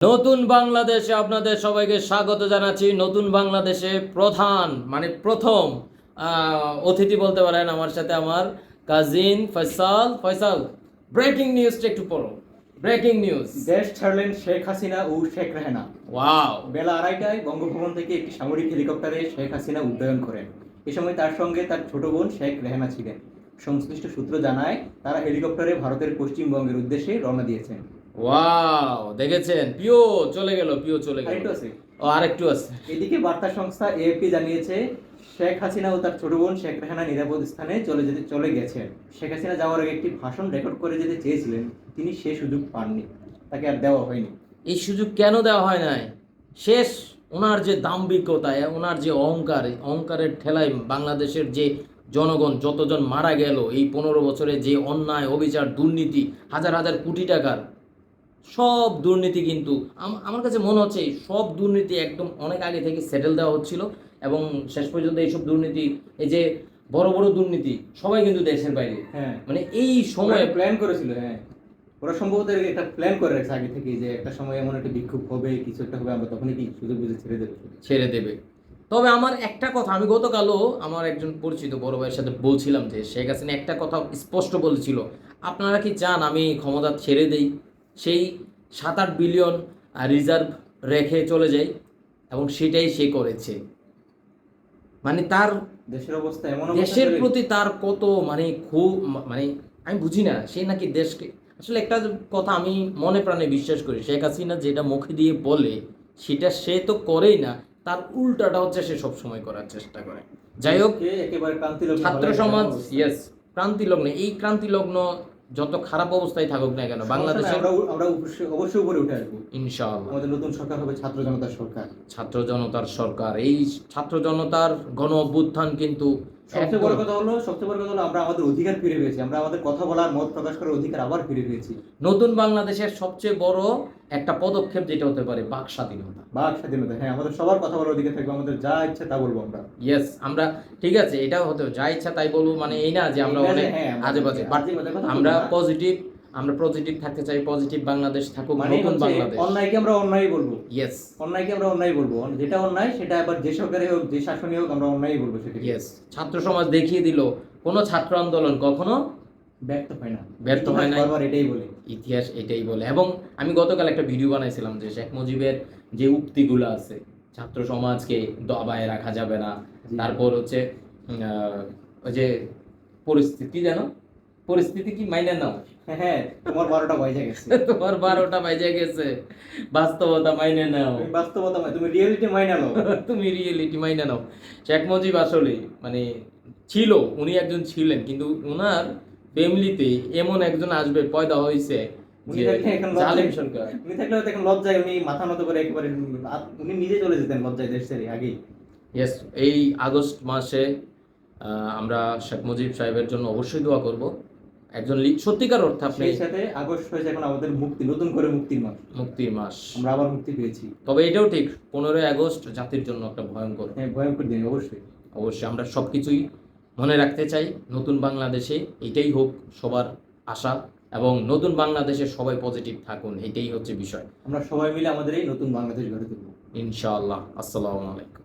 নতুন বাংলাদেশে আপনাদের সবাইকে স্বাগত জানাচ্ছি। নতুন বাংলাদেশে প্রধান মানে প্রথম অতিথি বলতে পারেন আমার সাথে আমার কাজিন ফয়সাল। ফয়সাল ব্রেকিং নিউজটা একটু পড়ো। ব্রেকিং নিউজ দেশ ছাড়লেন শেখ হাসিনা ও শেখ রেহানা। ওয়াও বেলা আড়াইটায় বঙ্গভবন থেকে একটি সামরিক হেলিকপ্টারে শেখ হাসিনা উড্ডয়ন করেন। এ সময় তার সঙ্গে তার ছোট বোন শেখ রেহানা ছিলেন। সংশ্লিষ্ট সূত্র জানায় তারা হেলিকপ্টারে ভারতের পশ্চিমবঙ্গের উদ্দেশ্যে রওনা দিয়েছেন। ওয়াও দেখেছেন? পিও চলে গেল পিও চলে গেল। ও আরেকটু আছে। এদিকে বার্তা সংস্থা এএপি জানিয়েছে শেখ হাসিনা ও তার ছোট বোন শেখ রেহানা নিরাপদ স্থানে চলে যেতে চলে গেছেন। শেখ হাসিনা যাওয়ার আগে একটি ভাষণ রেকর্ড করে যেতে চেয়েছিলেন তিনি সে সুযোগ পাননি। তাকে আর দেওয়া হয়নি। এই সুযোগ কেন দেওয়া হয় নাই? শেষ ওনার যে দাম্ভিকতা ওনার যে অহংকার অহংকারের ঠেলায় বাংলাদেশের যে জনগণ যতজন মারা গেল এই পনেরো বছরে যে অন্যায় অবিচার দুর্নীতি হাজার হাজার কোটি টাকার সব দুর্নীতি কিন্তু আমার কাছে মনে হচ্ছে সব দুর্নীতি একদম অনেক আগে থেকে সেটেল দেওয়া হচ্ছিল এবং শেষ পর্যন্ত এইসব দুর্নীতি এই যে বড় বড় দুর্নীতি সবাই কিন্তু দেশের বাইরে। হ্যাঁ। মানে এই সময় প্ল্যান করেছিল হ্যাঁ। ওরা সম্ভবত একটা প্ল্যান করে রাখছে আগে থেকে যে একটা সময় এমন একটা বিক্ষোভ হবে কিছু একটা হবে আমরা তখনই কি সুযোগ বুঝে ছেড়ে দেবে। ছেড়ে দেবে। তবে আমার একটা কথা আমি গতকালও আমার একজন পরিচিত বড় ভাইয়ের সাথে বলছিলাম যে শেখ হাসিনা একটা কথা স্পষ্ট বলেছিল। আপনারা কি চান আমি ক্ষমতা ছেড়ে দেই? সেই সাত আট বিলিয়ন রিজার্ভ রেখে চলে যাই এবং সেটাই সে করেছে। মানে তার দেশের অবস্থা এমন দেশের প্রতি তার কত মানে খুব মানে আমি বুঝি না সে নাকি দেশকে আসলে একটা কথা আমি মনে প্রাণে বিশ্বাস করি শেখ হাসিনা যেটা মুখে দিয়ে বলে সেটা সে তো করেই না তার উল্টাটা হচ্ছে সে সব সময় করার চেষ্টা করে। যাই হোক ছাত্র সমাজ ইয়েস ক্রান্তি লগ্ন এই ক্রান্তি লগ্ন যত খারাপ অবস্থায় থাকুক না কেন বাংলাদেশের আমরা আমরা অবশ্যই অবশ্যই উপরে উঠে আসব। ইনশাআল্লাহ। আমাদের নতুন সরকার হবে ছাত্র জনতার সরকার। ছাত্র জনতার সরকার। এই ছাত্র জনতার গণ অভ্যুত্থান কিন্তু সবচেয়ে বড় কথা হলো সবচেয়ে বড় কথা হলো আমরা আমাদের অধিকার ফিরে পেয়েছি আমরা আমাদের কথা বলার মত প্রকাশ করার অধিকার আবার ফিরে পেয়েছি। নতুন বাংলাদেশের সবচেয়ে বড় একটা পদক্ষেপ যেটা হতে পারে বাক স্বাধীনতা। বাক স্বাধীনতা হ্যাঁ আমাদের সবার কথা বলার অধিকার থাকবে আমাদের যা ইচ্ছা তা বলব আমরা। ইয়েস আমরা ঠিক আছে এটাও হতে যা ইচ্ছা তাই বলব মানে এই না যে আমরা অনেক হ্যাঁ, আজে বাজে আমরা পজিটিভ আমরা পজিটিভ থাকতে চাই পজিটিভ বাংলাদেশ থাকুক মানে নতুন বাংলাদেশ। অন্যায়কে আমরা অন্যায় বলব? ইয়েস অন্যায়কে আমরা অন্যায় বলব? যেটা অন্যায় সেটা আবার যে সরকারে হোক যে শাসনই হোক আমরা অন্যায় বলব সেটা ইয়েস ছাত্র সমাজ দেখিয়ে দিল কোনো ছাত্র আন্দোলন কখনো ব্যর্থ হয় না। ব্যর্থ হয় নাই। বারবার এটাই বলে। ইতিহাস এটাই বলে। এবং আমি গতকাল একটা ভিডিও বানাইছিলাম যে শেখ মুজিবের যে উক্তিগুলো আছে ছাত্র সমাজকে দবায় রাখা যাবে না তারপর হচ্ছে ওই যে পরিস্থিতি জানো পরিস্থিতি কি মাইনে নাও? হ্যাঁ তোমার বারোটা বাজে গেছে। তোমার বারোটা বাজে গেছে। বাস্তবতা মাইনে নাও। বাস্তবতা তুমি রিয়েলিটি মাইনা নাও। তুমি রিয়েলিটি মাইনে নাও। শেখ মুজিব আসলে মানে ছিল উনি একজন ছিলেন কিন্তু ওনার ফ্যামিলিতে এমন একজন আসবে পয়দা হয়েছে উনি থাকলে এখন লজ্জায়- উনি মাথা নত করে একেবারে উনি নিজে চলে যেতেন লজ্জায় দেশ ছেড়ে আগেই ইয়েস এই আগস্ট মাসে আমরা শেখ মুজিব সাহেবের জন্য অবশ্যই দোয়া করব। একজন লি- সত্যিকার অর্থে আপনি সেই সাথে আগস্ট হয়েছে এখন আমাদের মুক্তি নতুন করে মুক্তির মাস। মুক্তির মাস। আমরা আবার মুক্তি পেয়েছি। তবে এটাও ঠিক পনেরোই আগস্ট জাতির জন্য একটা ভয়ঙ্কর। হ্যাঁ ভয়ঙ্কর দিন অবশ্যই। অবশ্যই আমরা সব কিছুই মনে রাখতে চাই নতুন বাংলাদেশে এটাই হোক সবার আশা এবং নতুন বাংলাদেশে সবাই পজিটিভ থাকুন এটাই হচ্ছে বিষয়। আমরা সবাই মিলে আমাদের এই নতুন বাংলাদেশ গড়ে তুলবো। ইনশাআল্লাহ আসসালামু আলাইকুম।